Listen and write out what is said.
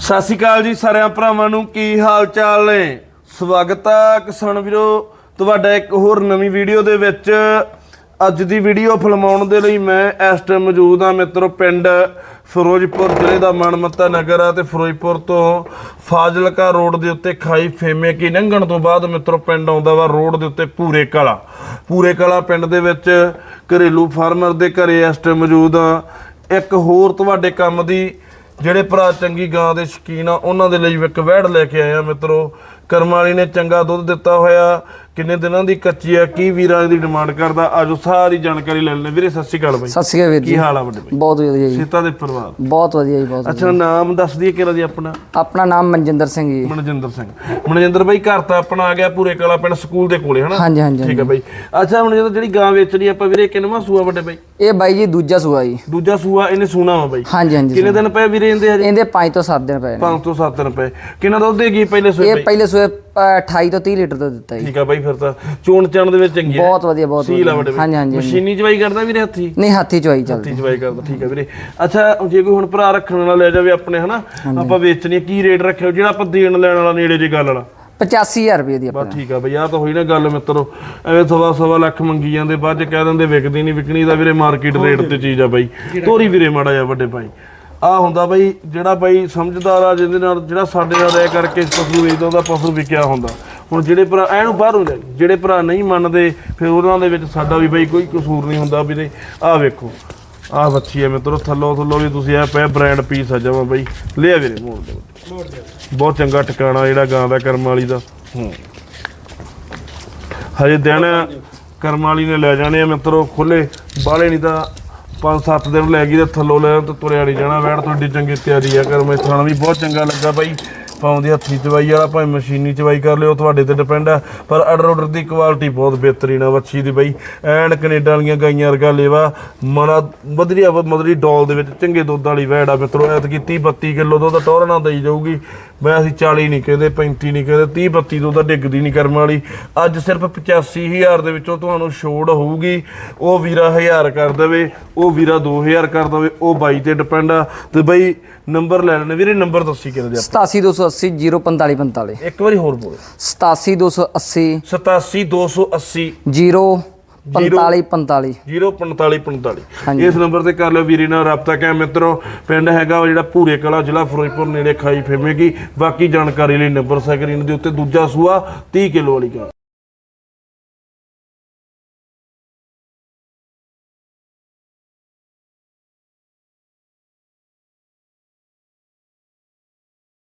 ਸਤਿ ਸ਼੍ਰੀ ਅਕਾਲ ਜੀ ਸਾਰਿਆਂ ਭਰਾਵਾਂ ਨੂੰ, ਕੀ ਹਾਲ ਚਾਲ ਨੇ? ਸਵਾਗਤ ਹੈ ਕਿਸਾਨ ਵੀਰੋ, ਤੁਹਾਡਾ ਇੱਕ ਹੋਰ ਨਵੀਂ ਵੀਡੀਓ ਦੇ ਵਿੱਚ। ਅੱਜ ਦੀ ਵੀਡੀਓ ਫਿਲਮਾਉਣ ਦੇ ਲਈ ਮੈਂ ਇਸ ਟਾਈਮ ਮੌਜੂਦ ਹਾਂ ਮਿੱਤਰੋ ਪਿੰਡ ਫਿਰੋਜ਼ਪੁਰ ਜ਼ਿਲ੍ਹੇ ਦਾ ਮਨਮੱਤਾ ਨਗਰ ਆ ਤੇ ਫਿਰੋਜ਼ਪੁਰ ਤੋਂ ਫਾਜ਼ਿਲਕਾ ਰੋਡ ਦੇ ਉੱਤੇ ਖਾਈ ਫੇਮੇ ਕੀ ਲੰਘਣ ਤੋਂ ਬਾਅਦ ਮਿੱਤਰੋ ਪਿੰਡ ਆਉਂਦਾ ਵਾ ਰੋਡ ਦੇ ਉੱਤੇ ਪੂਰੇ ਕਲਾ। ਪੂਰੇ ਕਲਾ ਪਿੰਡ ਦੇ ਵਿੱਚ ਘਰੇਲੂ ਫਾਰਮਰ ਦੇ ਘਰੇ ਇਸ ਟਾਈਮ ਮੌਜੂਦ ਆ ਇੱਕ ਹੋਰ ਤੁਹਾਡੇ ਕੰਮ ਦੀ ਜਿਹੜੇ ਭਰਾ ਚੰਗੀ ਗਾਂ ਦੇ ਸ਼ਕੀਨ ਆ, ਉਹਨਾਂ ਦੇ ਲਈ ਇੱਕ ਵਹਿੜ ਲੈ ਕੇ ਆਇਆ ਮਿੱਤਰੋ। ਕਰਮ ਵਾਲੀ ਨੇ ਚੰਗਾ ਦੁੱਧ ਦਿੱਤਾ ਹੋਇਆ। ਕਿੰਨੇ ਦਿਨਾਂ ਦੀ ਕੱਚੀ ਆ? ਕੀ ਵੀਰਾਂ ਦੀ ਡਿਮਾਂਡ ਕਰਦਾ? ਆਜੋ ਸਾਰੀ ਜਾਣਕਾਰੀ ਲੈ ਲੈਣੇ ਵੀਰੇ ਸਤਿ ਸ਼੍ਰੀ ਅਕਾਲ ਬਾਈ। ਸਤਿ ਸ਼੍ਰੀ ਅਕਾਲ ਵੀਰ ਜੀ। ਕੀ ਹਾਲ ਆ ਵੱਡੇ ਬਾਈ? ਬਹੁਤ ਵਧੀਆ ਜੀ। ਸੀਤਾ ਦੇ ਪਰਿਵਾਰ। ਬਹੁਤ ਵਧੀਆ ਜੀ ਬਹੁਤ ਅੱਛਾ ਨਾਮ ਦੱਸ ਦਈਏ ਕਿਹੜਾ ਜੀ ਆਪਣਾ। ਆਪਣਾ ਨਾਮ ਮਨਜਿੰਦਰ ਸਿੰਘ ਜੀ। ਮਨਜਿੰਦਰ ਸਿੰਘ। ਮਨਜਿੰਦਰ ਬਾਈ ਘਰ ਤਾਂ ਆਪਣਾ ਆ ਗਿਆ ਪੂਰੇ ਕਲਾ ਪਿੰਡ ਸਕੂਲ ਦੇ ਕੋਲੇ ਹਨਾ? ਹਾਂਜੀ ਹਾਂਜੀ ਠੀਕ ਹੈ ਬਾਈ। ਅੱਛਾ ਹੁਣ ਜਦੋਂ ਜਿਹੜੀ ਗਾਂ ਵੇਚਣੀ ਆਪਾਂ ਵੀਰੇ ਕਿੰਨਵਾਂ ਸੂਆ ਵੱਡੇ ਬਾਈ? ਇਹ ਬਾਈ ਜੀ ਦੂਜਾ ਸੂਆ ਜੀ। ਦੂਜਾ ਸੂਆ ਇਹਨੇ ਸੂਣਾ ਵਾ ਬਾਈ। ਹਾਂਜੀ ਹਾਂਜੀ ਕਿੰਨੇ ਦਿਨ ਪਏ ਵੀਰੇ ਇਹਦੇ ਹਜੇ? ਇਹਦੇ 5 ਤੋਂ 7 ਦਿਨ ਪਏ ਨੇ। 5 ਤੋਂ 7 ਦਿਨ ਪਏ। ਕਿੰਨਾ ਦੁੱਧ ਦੇਗੀ ਪਹਿਲੇ ਸੂਏ ਇਹ ਪਹਿਲੇ ਸੂਏ 28 ਤੋਂ 30 ਲੀਟਰ ਦਾ ਦਿੱਤਾ ਜੀ। ਠੀਕ ਆ ਬਾਈ ਫਿਰ ਤਾਂ ਚੋਣ ਚਣ ਦੇ ਵਿੱਚ ਚੰਗੀ ਹੈ ਬਹੁਤ ਵਧੀਆ ਬਹੁਤ ਸੀਲ ਆ ਵਧੀਆ। ਵੱਡੇ ਹਾਂਜੀ ਹਾਂਜੀ। ਮਸ਼ੀਨੀ ਚਵਾਈ ਕਰਦਾ ਵੀਰੇ ਹੱਥੀ? ਨਹੀਂ ਹੱਥੀ ਚਵਾਈ ਚੱਲਦੀ। ਹੱਥੀ ਚਵਾਈ ਕਰਦਾ ਠੀਕ ਆ ਵੀਰੇ। ਅੱਛਾ ਜੇ ਕੋਈ ਹੁਣ ਭਰਾ ਰੱਖਣ ਵਾਲਾ ਲੈ ਜਾਵੇ ਆਪਣੇ ਹਨਾ? ਆਪਾਂ ਵੇਚਣੀ ਕੀ ਰੇਟ ਰੱਖਿਓ ਜਿਹੜਾ ਆਪਾਂ ਦੇਣ ਲੈਣ ਵਾਲਾ ਨੇੜੇ ਦੀ ਗੱਲ ਵਾਲਾ? 85000 ਰੁਪਏ ਦੀ ਬਸ ਆਪਣਾ ਠੀਕ ਆ ਬਈ ਆ ਤਾਂ ਹੋਈ ਨਾ ਗੱਲ ਮਿੱਤਰੋ। ਐਵੇਂ ਸਵਾ ਸਵਾ ਲੱਖ ਮੰਗੀ ਜਾਂਦੇ ਬਾਅਦ ਚ ਕਹਿ ਦਿੰਦੇ ਵਿਕਦੀ ਨਹੀਂ ਵਿਕਣੀ ਦਾ ਵੀਰੇ ਮਾਰਕੀਟ ਰੇਟ ਤੇ ਚੀਜ਼ ਆ ਬਾਈ। ਤੋਰੀ ਵੀਰੇ ਮਾੜਾ ਜਾ ਵੱਡੇ ਭਾਈ। ਆ ਹੁੰਦਾ ਬਈ, ਜਿਹੜਾ ਬਾਈ ਸਮਝਦਾਰ ਆ, ਜਿਹਦੇ ਨਾਲ ਜਿਹੜਾ ਸਾਡੇ ਨਾਲ ਰਹਿ ਕਰਕੇ ਪਸ਼ੂ ਵੇਚਦਾ, ਉਹਦਾ ਪਸ਼ੂ ਵਿਕਿਆ ਹੁੰਦਾ। ਹੁਣ ਜਿਹੜੇ ਭਰਾ ਐਨੂੰ ਬਾਹਰੋਂ ਲੈ ਜਿਹੜੇ ਭਰਾ ਨਹੀਂ ਮੰਨਦੇ, ਫਿਰ ਉਹਨਾਂ ਦੇ ਵਿੱਚ ਸਾਡਾ ਵੀ ਬਈ ਕੋਈ ਕਸੂਰ ਨਹੀਂ ਹੁੰਦਾ ਵੀਰੇ ਆਹ ਵੇਖੋ। ਆਹ ਬੱਚੀ ਐ ਮਿੱਤਰੋ, ਥੱਲੋਂ ਥੱਲੋਂ ਵੀ ਤੁਸੀਂ ਆ ਪਿਆ ਬ੍ਰਾਂਡ ਪੀਸ ਆ ਜਾਵਾ ਬਾਈ। ਲਿਆ ਵੀਰੇ, ਮੋੜ ਦੇ ਬਹੁਤ ਚੰਗਾ ਟਿਕਾਣਾ ਜਿਹੜਾ ਗਾਂ ਦਾ, ਕਰਮ ਵਾਲੀ ਦਾ। ਹੂੰ। ਹਜੇ ਦਿਨ ਕਰਮ ਵਾਲੀ ਨੇ ਲੈ ਜਾਣੇ ਆ ਮਿੱਤਰੋ ਖੁੱਲੇ ਬਾਲੇ ਨਹੀਂ ਤਾਂ 5-7 ਦਿਨ ਲੈ ਗਈ ਤੇ ਥੱਲੋਂ ਲੈ ਤੇ ਤੁਰਿਆ ਨਹੀਂ ਜਾਣਾ, ਵੈੜ ਤੁਹਾਡੀ ਚੰਗੀ ਤਿਆਰੀ ਆ ਕਰ ਇਸ ਥਾਣਾ ਵੀ ਬਹੁਤ ਚੰਗਾ ਲੱਗਾ ਬਾਈ। ਪਾਉਂਦੀ ਹੱਥੀ ਚਵਾਈ ਵਾਲਾ, ਭਾਵੇਂ ਮਸ਼ੀਨੀ ਚਵਾਈ ਕਰ ਲਿਓ, ਤੁਹਾਡੇ ਤੇ ਡਿਪੈਂਡ ਆ। ਪਰ ਆਰਡਰ ਆਰਡਰ ਦੀ ਕੁਆਲਿਟੀ ਬਹੁਤ ਬਿਹਤਰੀਨ ਆ ਵੱਛੀ ਦੀ ਬਈ। ਐਨ ਕੈਨੇਡਾ ਵਾਲੀਆਂ ਗਾਈਆਂ ਵਰਗਾ ਲੇਵਾ ਮਨਾ ਵਧੀਆ ਮਦਰੀ ਡੋਲ ਦੇ ਵਿੱਚ ਚੰਗੇ ਦੁੱਧ ਵਾਲੀ ਵੈੜ ਆ ਮਿੱਤਰੋ, ਐਤਕੀ 30 32 ਕਿਲੋ ਦੁੱਧ ਟੋਰ ਨਾਲ ਦੇਈ ਜਾਊਗੀ। ਮੈਂ ਅਸੀਂ 40 ਨਹੀਂ ਕਹਿੰਦੇ 35 ਨਹੀਂ ਕਹਿੰਦੇ 30 32 ਦੁੱਧ ਡਿੱਗਦੀ ਨਹੀਂ ਕਰਮ ਵਾਲੀ। ਅੱਜ ਸਿਰਫ 85000 ਦੇ ਵਿੱਚੋਂ ਤੁਹਾਨੂੰ ਛੋੜ ਹੋਊਗੀ। ਉਹ ਵੀਰਾ 1000 ਕਰ ਦੇਵੇ, ਉਹ ਵੀਰਾ 2000 ਕਰ ਦੇਵੇ, ਉਹ ਬਾਈ ਤੇ ਡਿਪੈਂਡ ਆ। ਤੇ ਬਈ ਨੰਬਰ ਲੈ ਲੈਣੇ। ਵੀਰੇ ਨੰਬਰ ਦੱਸੀ ਕਿਹਦੇ ਆ? 87280 04545 ਇੱਕ ਵਾਰੀ ਹੋਰ ਬੋਲ। 87280 87280 0 4545 04545 ਹਾਂਜੀ। ਇਸ ਨੰਬਰ ਤੇ ਕਰ ਲਿਓ ਵੀਰੇ ਨਾਲ ਰਾਬਤਾ ਕਰ ਮਿੱਤਰੋ ਪਿੰਡ ਹੈਗਾ ਜਿਹੜਾ ਭੂਰੇ ਕਲਾ ਜ਼ਿਲ੍ਹਾ ਫਿਰੋਜ਼ਪੁਰ ਨੇੜੇ ਖਾਈ ਫੇਮੇਗੀ ਬਾਕੀ ਜਾਣਕਾਰੀ ਲਈ ਨੰਬਰ ਸਕਰੀਨ ਦੇ ਉੱਤੇ ਦੂਜਾ ਸੂਆ 30 ਕਿਲੋ ਵਾਲੀ ਗਾ